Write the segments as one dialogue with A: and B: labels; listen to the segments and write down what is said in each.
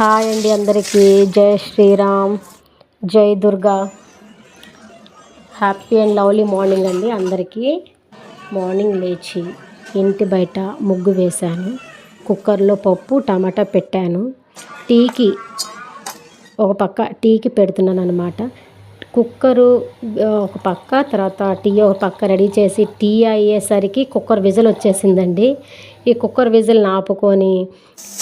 A: Hi అండి అందరికీ. జై శ్రీరామ్. జై Durga. Happy and lovely morning అండి అందరికీ. మార్నింగ్ లేచి ఇంటి బయట ముగ్గు వేశాను. కుక్కర్లో పప్పు టమాటా పెట్టాను. టీకి ఒక పక్క టీకి పెడుతున్నాను అనమాట కుక్కరు ఒక పక్క తర్వాత టీ ఒక పక్క రెడీ చేసి టీ అయ్యేసరికి కుక్కర్ విజల్ వచ్చేసిందండి. ఈ కుక్కర్ విజిల్ ఆపుకొని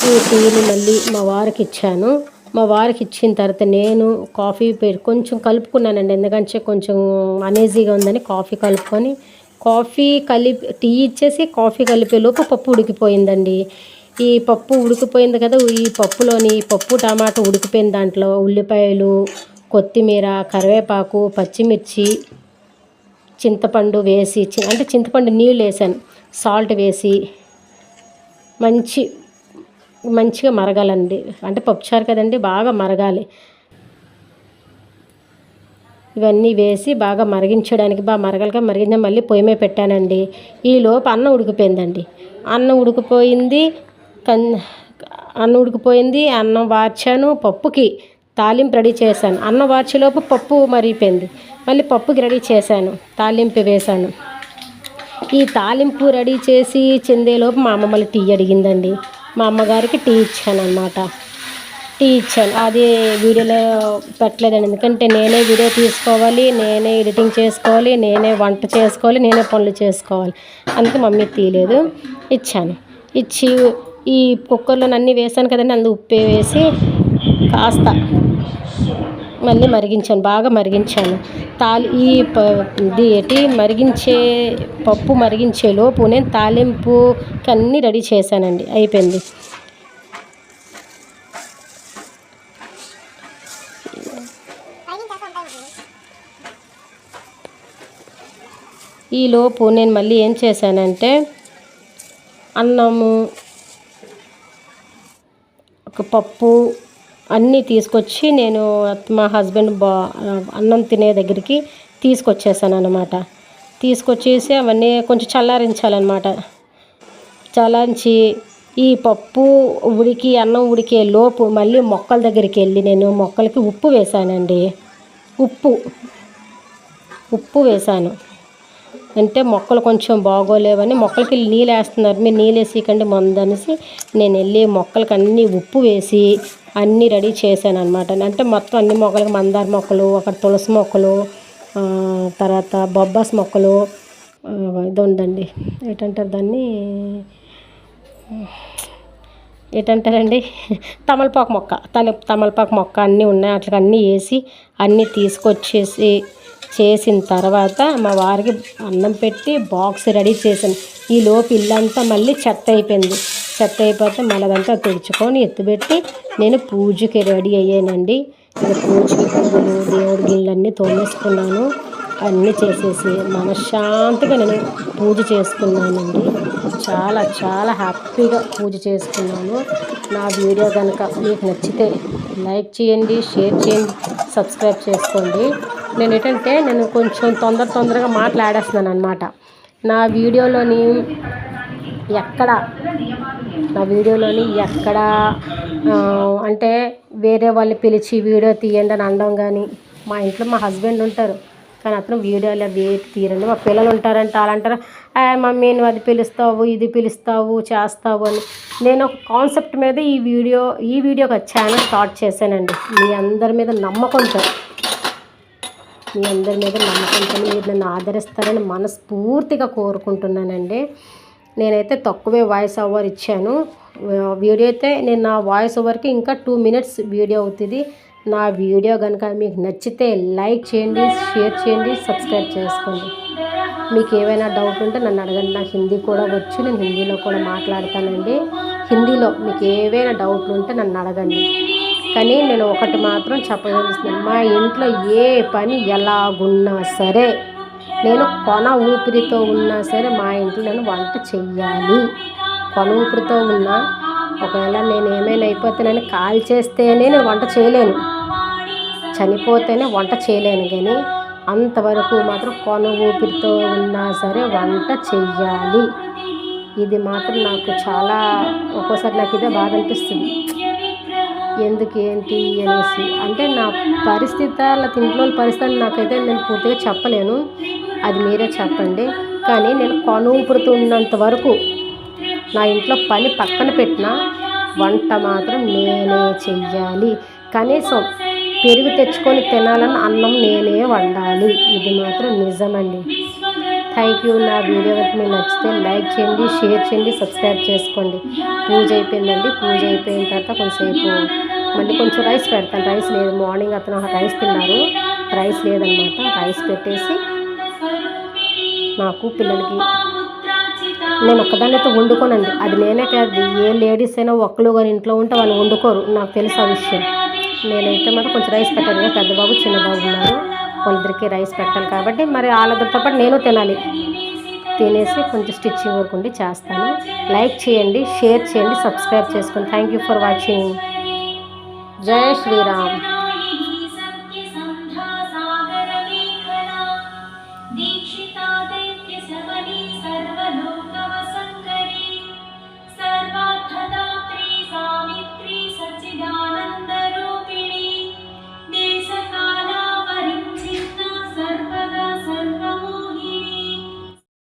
A: ఈ టీని మళ్ళీ మా వారికి ఇచ్చాను. మా వారికి ఇచ్చిన తర్వాత నేను కాఫీ పె- కొంచెం కలుపుకున్నానండి. ఎందుకంటే కొంచెం అనేజీగా ఉందని కాఫీ కలుపుకొని కాఫీ కలిపి టీ ఇచ్చేసి కాఫీ కలిపేలోపు పప్పు ఉడికిపోయిందండి. ఈ పప్పు ఉడికిపోయింది కదా ఈ పప్పులోని పప్పు టమాటా ఉడికిపోయిన దాంట్లో ఉల్లిపాయలు కొత్తిమీర కరివేపాకు పచ్చిమిర్చి చింతపండు వేసి అంటే చింతపండు నీళ్ళు వేసాను. సాల్ట్ వేసి మంచి మంచిగా మరగాలండి. అంటే పప్పుచారు కదండి బాగా మరగాలి. ఇవన్నీ వేసి బాగా మరిగించడానికి బాగా మరగలుగా మరిగించ మళ్ళీ పొయ్యి మీద పెట్టానండి. ఈ లోపు అన్నం ఉడికిపోయిందండి. అన్నం ఉడికిపోయింది కన్ అన్నం ఉడికిపోయింది అన్నం వార్చాను పప్పుకి తాలింపు రెడీ చేశాను. అన్నం వార్చేలోపు పప్పు మరిగిపోయింది. మళ్ళీ పప్పుకి రెడీ చేశాను తాలింపు వేశాను. ఈ తాలింపు రెడీ చేసి చెందేలోపు మా అమ్మ టీ అడిగిందండి. మా అమ్మగారికి టీ ఇచ్చాను అనమాట టీ ఇచ్చాను. అది వీడియోలో పెట్టలేదండి. ఎందుకంటే నేనే వీడియో తీసుకోవాలి నేనే ఎడిటింగ్ చేసుకోవాలి నేనే వంట చేసుకోవాలి నేనే పనులు చేసుకోవాలి. అందుకే మమ్మీ తీయలేదు. ఇచ్చాను. ఇచ్చి ఈ కుక్కర్లో అన్నీ వేసాను కదండి. అందులో ఉప్పు వేసి కాస్త మళ్ళీ మరిగించాను బాగా మరిగించాను. తాలి ఈ ఏంటి? మరిగించే పప్పు మరిగించే లోపు నేను తాలింపు అన్నీ రెడీ చేశానండి. అయిపోయింది. ఈ లోపు నేను మళ్ళీ ఏం చేశానంటే అన్నము ఒక పప్పు అన్నీ తీసుకొచ్చి నేను మా హస్బెండ్ బా అన్నం తినే దగ్గరికి తీసుకొచ్చేసాను అనమాట తీసుకొచ్చేసి అవన్నీ కొంచెం చల్లారించాలన్నమాట. చల్లారించి ఈ పప్పు ఉడికి అన్నం ఉడికే లోపు మళ్ళీ మొక్కల దగ్గరికి వెళ్ళి నేను మొక్కలకి ఉప్పు వేశానండి ఉప్పు ఉప్పు వేశాను అంటే మొక్కలు కొంచెం బాగోలేవని మొక్కలకి నీళ్ళు వేస్తున్నారు. మీరు నీళ్ళు వేసేయకండి మందనేసి నేను వెళ్ళి మొక్కలకి అన్నీ ఉప్పు వేసి అన్నీ రెడీ చేశాను అనమాట అంటే మొత్తం అన్ని మొక్కలకి మందార మొక్కలు అక్కడ తులసి మొక్కలు తర్వాత బొబ్బాస్ మొక్కలు ఇది ఉందండి. ఏంటంటారు దాన్ని? ఏంటంటారండి? తమలపాకు మొక్క. తల తమలపాకు మొక్క అన్నీ ఉన్నాయి. అట్లా అన్నీ వేసి అన్నీ తీసుకొచ్చేసి చేసిన తర్వాత మా వారికి అన్నం పెట్టి బాక్స్ రెడీ చేశాను. ఈ లోపు ఇల్లంతా మళ్ళీ చెత్త అయిపోయింది. సెట్ అయిపోతే మనదంతా తుడుచుకొని ఎత్తుపెట్టి నేను పూజకి రెడీ అయ్యానండి. ఇక పూజకి పువ్వులు దేవుడి గిళ్ళన్నీ తోమేసుకున్నాను. అన్నీ చేసేసి మనశ్శాంతిగా నేను పూజ చేసుకున్నానండి. చాలా చాలా హ్యాపీగా పూజ చేసుకున్నాను. నా వీడియో కనుక మీకు నచ్చితే లైక్ చేయండి షేర్ చేయండి సబ్స్క్రైబ్ చేసుకోండి. నేను ఏంటంటే నేను కొంచెం తొందర తొందరగా మాట్లాడేస్తున్నాను అనమాట నా వీడియోలోని ఎక్కడ? నా వీడియోలోని ఎక్కడ? అంటే వేరే వాళ్ళు పిలిచి వీడియో తీయండి అని అనడం కానీ మా ఇంట్లో మా హస్బెండ్ ఉంటారు. కానీ అతను వీడియోలు అవి తీరండి మా పిల్లలు ఉంటారంటే వాళ్ళంటారు "ఆ, మమ్మీ నువ్వు అది పిలుస్తావు ఇది పిలుస్తావు చేస్తావు అని. నేను ఒక కాన్సెప్ట్ మీద ఈ వీడియో ఈ వీడియో ఒక ఛానల్ స్టార్ట్ చేశానండి. మీ అందరి మీద నమ్మకంతో మీ అందరి మీద నమ్మకంతో మీరు నన్ను ఆదరిస్తారని మనస్ఫూర్తిగా కోరుకుంటున్నానండి. నేనైతే తక్కువే వాయిస్ ఓవర్ ఇచ్చాను. వీడియో అయితే నేను నా వాయిస్ ఓవర్కి ఇంకా టూ మినిట్స్ వీడియో అవుతుంది. నా వీడియో కనుక మీకు నచ్చితే లైక్ చేయండి షేర్ చేయండి సబ్స్క్రైబ్ చేసుకోండి. మీకు ఏమైనా డౌట్ ఉంటే నన్ను అడగండి. నాకు హిందీ కూడా వచ్చు నేను హిందీలో కూడా మాట్లాడతానండి. హిందీలో మీకు ఏవైనా డౌట్లు ఉంటే నన్ను అడగండి. కానీ నేను ఒకటి మాత్రం చెప్పదలుస్తున్నాను మా ఇంట్లో ఏ పని ఎలాగున్నా సరే నేను కొన ఊపిరితో ఉన్నా సరే మా ఇంట్లో నేను వంట చెయ్యాలి. కొన ఊపిరితో ఉన్నా ఒకవేళ నేను ఏమైనా అయిపోతే నేను కాల్ చేస్తేనే నేను వంట చేయలేను. చనిపోతేనే వంట చేయలేను కానీ అంతవరకు మాత్రం కొన ఊపిరితో ఉన్నా సరే వంట చెయ్యాలి. ఇది మాత్రం నాకు చాలా ఒక్కోసారి నాకు ఇదే బాధ అనిపిస్తుంది. ఎందుకు ఏంటి అనేసి. అంటే నా పరిస్థితి అలా ఇంట్లో పరిస్థితి నాకైతే నేను పూర్తిగా చెప్పలేను. అది మీరే చెప్పండి. కానీ నేను కొనుపుడుతున్నంత వరకు నా ఇంట్లో పని పక్కన పెట్టిన వంట మాత్రం నేనే చెయ్యాలి. కనీసం పెరుగు తెచ్చుకొని తినాలని అన్నం నేనే వండాలి. ఇది మాత్రం నిజమండి. Thank you. నా వీడియో కనుక మీకు నచ్చితే లైక్ చేయండి షేర్ చేయండి సబ్స్క్రైబ్ చేసుకోండి. పూజ అయిపోయిందండి. పూజ అయిపోయిన తర్వాత కొంచెంసేపు మళ్ళీ కొంచెం రైస్ పెడతాను. రైస్ లేదు. మార్నింగ్ అతను రైస్ తిన్నారు. రైస్ లేదనమాట. రైస్ పెట్టేసి నాకు పిల్లలకి నేను ఒక్కదాన్నైతే వండుకోనండి. అది నేనే కాదు ఏ లేడీస్ అయినా ఒక్కరు కానీ ఇంట్లో ఉంటే వాళ్ళు వండుకోరు. నాకు తెలుసు ఆ విషయం. నేనైతే మాత్రం కొంచెం రైస్ పెట్టాను కదా పెద్ద బాబు చిన్న బాబు ఉన్నారు. వాళ్ళిద్దరికి రైస్ పెట్టాలి కాబట్టి మరి వాళ్ళతో పాటు నేను తినాలి. తినేసి కొంచెం స్టిచ్చింగ్ వర్క్ ఉండి చేస్తాను. లైక్ చేయండి షేర్ చేయండి సబ్స్క్రైబ్ చేసుకోండి థ్యాంక్ యూ ఫర్ వాచింగ్ జై శ్రీరామ్.